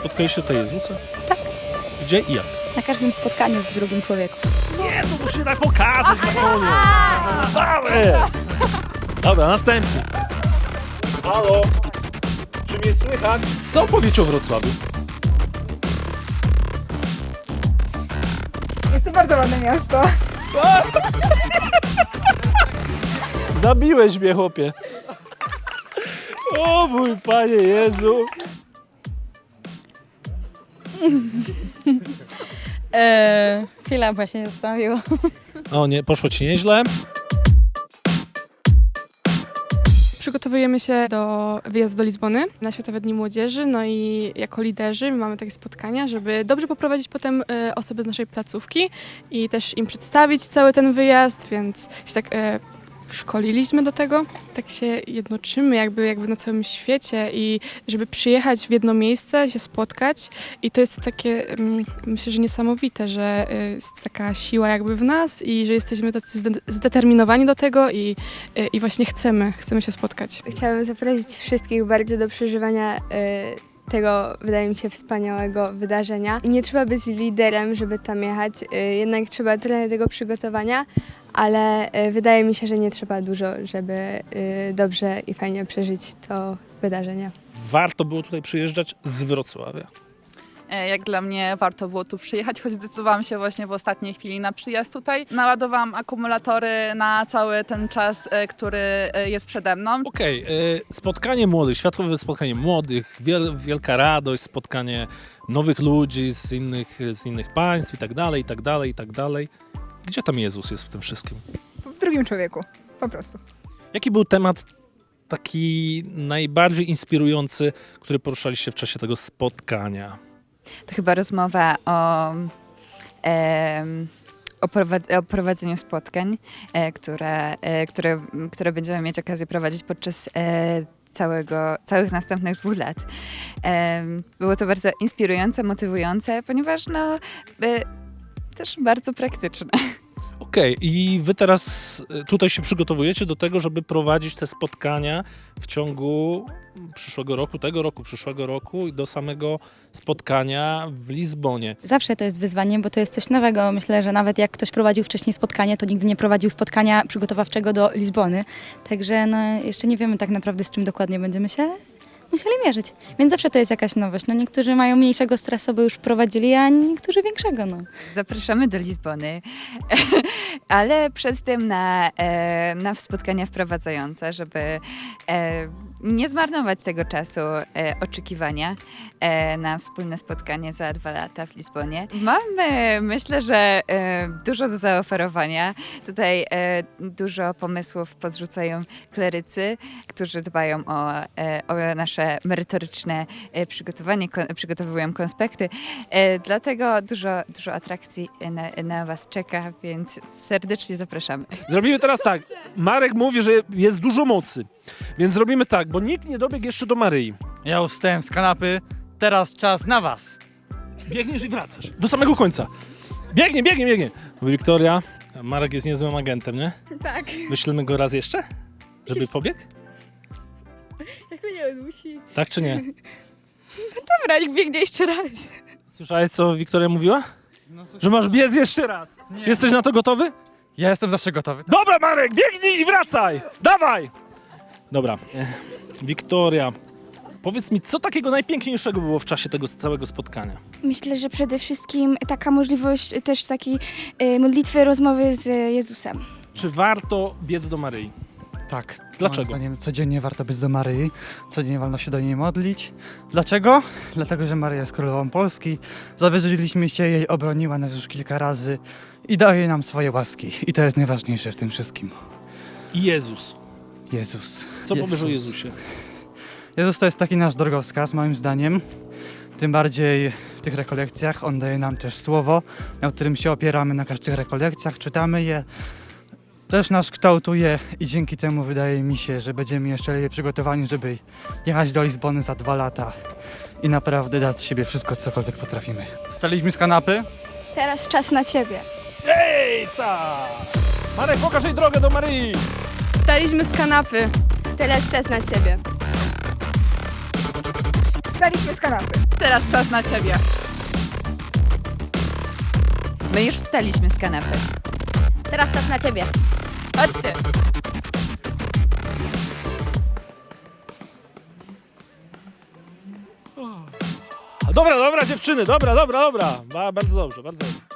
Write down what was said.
Spotkaliście tutaj Jezusa? Tak. Gdzie i jak? Na każdym spotkaniu z drugim człowieku. Nie, to musi tak pokazać na koniec. Ale! Dobra, następny. Halo? Czy mnie słychać? Co powiecie o Wrocławiu? Jest to bardzo ładne miasto. Zabiłeś mnie, chłopie. O mój Panie Jezu. Eee, chwila, bo się nie zostawiło. O nie, poszło ci nieźle. Przygotowujemy się do wyjazdu do Lizbony na Światowe Dni Młodzieży, no i jako liderzy mamy takie spotkania, żeby dobrze poprowadzić potem e, osoby z naszej placówki i też im przedstawić cały ten wyjazd, więc się tak e, szkoliliśmy do tego. Tak się jednoczymy jakby, jakby na całym świecie i żeby przyjechać w jedno miejsce, się spotkać i to jest takie, mm, myślę, że niesamowite, że e, jest taka siła jakby w nas i że jesteśmy tacy zde- zdeterminowani do tego i, e, i właśnie chcemy, chcemy się spotkać. Chciałabym zaprosić wszystkich bardzo do przeżywania y, tego, wydaje mi się, wspaniałego wydarzenia. Nie trzeba być liderem, żeby tam jechać, y, jednak trzeba trochę tego przygotowania, ale y, wydaje mi się, że nie trzeba dużo, żeby y, dobrze i fajnie przeżyć to wydarzenie. Warto było tutaj przyjeżdżać z Wrocławia. E, Jak dla mnie warto było tu przyjechać, choć zdecydowałam się właśnie w ostatniej chwili na przyjazd tutaj. Naładowałam akumulatory na cały ten czas, e, który e, jest przede mną. Okej, y, spotkanie młodych, światowe spotkanie młodych, wiel, wielka radość, spotkanie nowych ludzi z innych, z innych państw i tak dalej, i tak dalej, i tak dalej. Gdzie tam Jezus jest w tym wszystkim? W drugim człowieku. Po prostu. Jaki był temat taki najbardziej inspirujący, który poruszaliście w czasie tego spotkania? to chyba rozmowa o, em, o, prowa- o prowadzeniu spotkań, e, które, e, które, które będziemy mieć okazję prowadzić podczas e, całego, całych następnych dwóch lat. Em, było to bardzo inspirujące, motywujące, ponieważ no, e, też bardzo praktyczne. Okej, i wy teraz y, tutaj się przygotowujecie do tego, żeby prowadzić te spotkania w ciągu przyszłego roku, tego roku, przyszłego roku i do samego spotkania w Lizbonie. Zawsze to jest wyzwanie, bo to jest coś nowego. Myślę, że nawet jak ktoś prowadził wcześniej spotkanie, to nigdy nie prowadził spotkania przygotowawczego do Lizbony. Także no, jeszcze nie wiemy tak naprawdę, z czym dokładnie będziemy się musieli mierzyć. Więc zawsze to jest jakaś nowość. No, niektórzy mają mniejszego stresu, bo już prowadzili, a niektórzy większego. No. Zapraszamy do Lizbony, ale przed tym na, e, na spotkania wprowadzające, żeby e, nie zmarnować tego czasu e, oczekiwania e, na wspólne spotkanie za dwa lata w Lizbonie. Mamy, myślę, że e, dużo do zaoferowania. Tutaj e, dużo pomysłów podrzucają klerycy, którzy dbają o, e, o nasze merytoryczne e, przygotowanie, ko- przygotowują konspekty. Dlatego dużo, dużo atrakcji na, na Was czeka, więc serdecznie zapraszamy. Zrobimy teraz tak. Marek mówi, że jest dużo mocy. Więc zrobimy tak, bo nikt nie dobiegł jeszcze do Maryi. Ja już wstałem z kanapy, teraz czas na was. Biegniesz i wracasz. Do samego końca. Biegnie, biegnie, biegnie. Wiktoria, Marek jest niezłym agentem, nie? Tak, Wyślemy go raz jeszcze? Żeby pobiegł? jak mnie musi. Tak czy nie? Dobra, niech biegnie jeszcze raz. Słyszałeś, co Wiktoria mówiła? Że masz biec jeszcze raz. Jesteś na to gotowy? Ja jestem zawsze gotowy. Dobra, Marek, biegnij i wracaj! Dawaj! Dobra, Wiktoria, powiedz mi, co takiego najpiękniejszego było w czasie tego całego spotkania? Myślę, że przede wszystkim taka możliwość też takiej y, modlitwy, rozmowy z Jezusem. Czy warto biec do Maryi? Tak. Dlaczego? Moim zdaniem codziennie warto być do Maryi, codziennie wolno się do niej modlić. Dlaczego? Dlatego, że Maryja jest królową Polski, zawierzyliśmy się jej, obroniła nas już kilka razy i daje nam swoje łaski. I to jest najważniejsze w tym wszystkim. I Jezus. Jezus. Co powiesz o Jezus. Jezusie? Jezus to jest taki nasz drogowskaz, moim zdaniem. Tym bardziej w tych rekolekcjach. On daje nam też słowo, na którym się opieramy na każdych rekolekcjach, czytamy je. Też nas kształtuje i dzięki temu wydaje mi się, że będziemy jeszcze lepiej przygotowani, żeby jechać do Lizbony za dwa lata i naprawdę dać z siebie wszystko, cokolwiek potrafimy. Wstaliśmy z kanapy. Teraz czas na Ciebie. Ej, ta! Marek, pokaż jej drogę do Maryi! Staliśmy z kanapy. Teraz czas na ciebie. Wstaliśmy z kanapy. Teraz czas na ciebie. My już wstaliśmy z kanapy. Teraz czas na ciebie. Chodźcie. Dobra, dobra dziewczyny, dobra, dobra, dobra. Ba- Bardzo dobrze, bardzo dobrze.